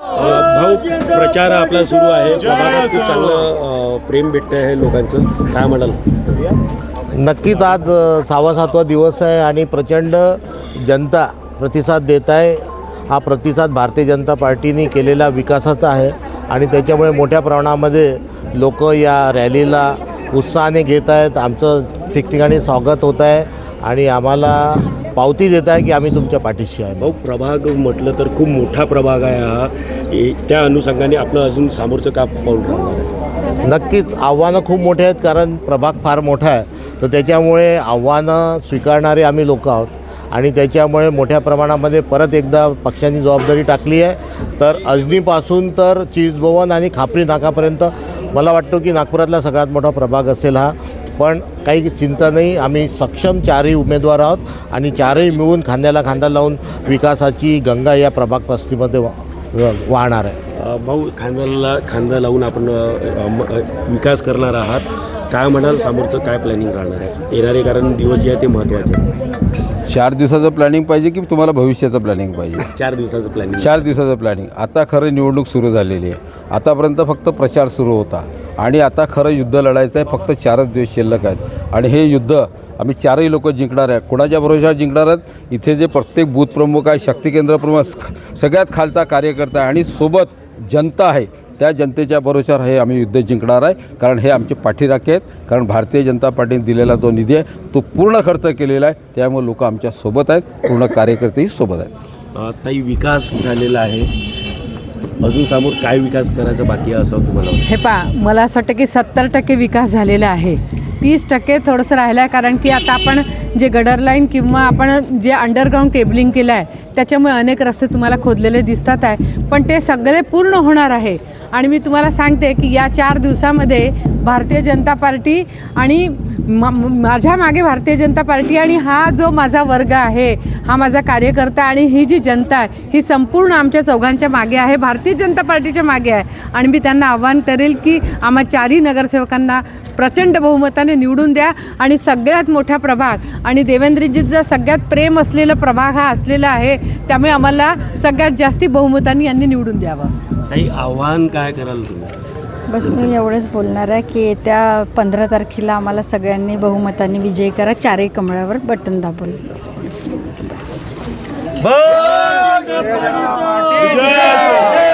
भाऊ प्रचार आपला सुरू आहे. प्रभागात खूप चांगलं प्रेम भेटतं आहे लोकांचं. काय म्हणाल? नक्कीच आज सहावा सातवा दिवस आहे आणि प्रचंड जनता प्रतिसाद देत आहे. हा प्रतिसाद भारतीय जनता पार्टीने केलेला विकासाचा आहे आणि त्याच्यामुळे मोठ्या प्रमाणामध्ये लोक या रॅलीला उत्साहाने घेत आहेत. आमचं ठिकठिकाणी स्वागत होत आहे आणि आम्हाला पावती देत आहे की आम्ही तुमच्या पाठीशी आहे? भाऊ प्रभाग म्हटलं तर खूप मोठा प्रभाग आहे हा. त्या अनुषंगाने आपलं अजून समोरचं का पाऊल राहणार नक्कीच आव्हानं खूप मोठे आहेत कारण प्रभाग फार मोठा आहे. तर त्याच्यामुळे आव्हानं स्वीकारणारे आम्ही लोक आहोत. आणि त्याच्यामुळे मोठ्या प्रमाणामध्ये परत एकदा पक्षांनी जबाबदारी टाकली आहे. तर अजनीपासून तर चीजभवन आणि खापरी नाकापर्यंत मला वाटतं की नागपुरातला सगळ्यात मोठा प्रभाग असेल हा. पण काही चिंता नाही. आम्ही सक्षम चारही उमेदवार आहोत आणि चारही मिळून खांद्याला खांदा लावून विकासाची गंगा या प्रभाग पस्तीमध्ये वा वाहणार आहे. भाऊ खांद्याला खांदा लावून आपण विकास करणार आहात. काय म्हणाल? समोरचं काय प्लॅनिंग राहणार आहे? येणारे कारण दिवस जे आहे ते महत्त्वाचे. चार दिवसाचं प्लॅनिंग पाहिजे की तुम्हाला भविष्याचं प्लॅनिंग पाहिजे? चार दिवसाचं प्लॅनिंग चार दिवसाचं प्लॅनिंग आता खरं निवडणूक सुरू झालेली आहे. आतापर्यंत फक्त प्रचार सुरू होता. आणि आता खरं युद्ध लढायचं आहे फक्त चारच दिवस शिल्लक आहेत. आणि हे युद्ध आम्ही चारही लोक जिंकणार आहे. कोणाच्या भरोशावर जिंकणार आहेत? इथे जे प्रत्येक बूथ प्रमुख आहे शक्तीकेंद्र प्रमुख सगळ्यात खालचा कार्यकर्ता आहे आणि सोबत जनता आहे त्या जनतेच्या भरोशावर हे आम्ही युद्ध जिंकणार आहे. कारण हे आमचे पाठीराखे आहेत. कारण भारतीय जनता पार्टीने दिलेला जो निधी आहे तो पूर्ण खर्च केलेला आहे. त्यामुळे लोक आमच्यासोबत आहेत. पूर्ण कार्यकर्तेही सोबत आहेत. ताई विकास झालेला आहे. अजून समोर काय विकास करायचा बाकी आहे असं तुम्हाला वाटतं? हे पा मला असं वाटतं की सत्तर टक्के विकास झालेला आहे. तीस टक्के थोडंसं राहिलं आहे कारण की आता आपण जे गडर लाईन किंवा आपण जे अंडरग्राऊंड केबलिंग केलं आहे त्याच्यामुळे अनेक रस्ते तुम्हाला खोदलेले दिसतात आहे. पण ते सगळे पूर्ण होणार आहे. आणि मी तुम्हाला सांगते की या चार दिवसामध्ये भारतीय जनता पार्टी आणि माझ्या मागे भारतीय जनता पार्टी आणि हा जो माझा वर्ग आहे हा माझा कार्यकर्ता आणि ही जी जनता आहे ही संपूर्ण आमच्या चौघांच्या मागे आहे भारतीय जनता पार्टीच्या मागे आहे. आणि मी त्यांना आव्हान करेल की आम्हा चारही नगरसेवकांना प्रचंड बहुमताने निवडून द्या आणि सगळ्यात मोठा प्रभाग आणि देवेंद्रजीचा सगळ्यात प्रेम असलेला प्रभाग हा असलेला आहे त्यामुळे आम्हाला सगळ्यात जास्ती बहुमताने यांनी निवडून द्यावं. ताई आव्हान काय कराल तुम्ही? बस मी एवढंच बोलणार आहे की येत्या पंधरा तारखेला आम्हाला सगळ्यांनी बहुमताने विजयी करा. चारही कमळावर बटन दाबून. बस. जय